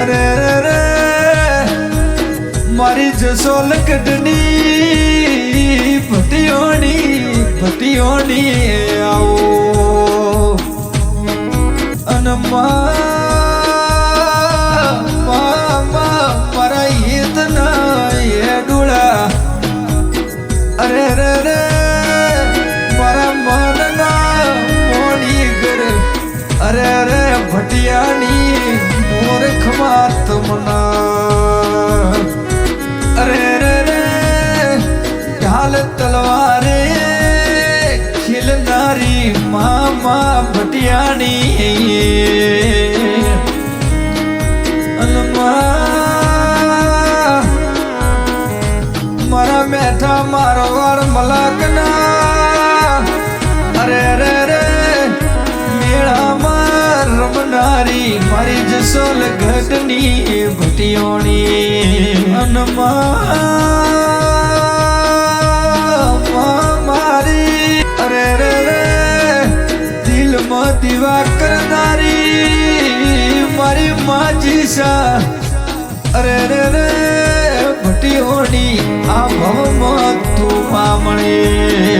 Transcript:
અરે રે મારી જસોલ લકડની ભટીઓની ભટીઓની આવો. અનમા ભટિયાની મૂર્ખ તુમના અરે રે રે ઢાલ તલવારે ખીલનારી મામા અલમા મારા મેઠા મારો વાર મલાકના મારી ઘટની ભટીઓણી અનમાં મારી, અરે રે રે દિલમાં દીવા કરનારી મારી માજી સા અરે રે રે ભટિયોણી આ ભવમાં તું મામણી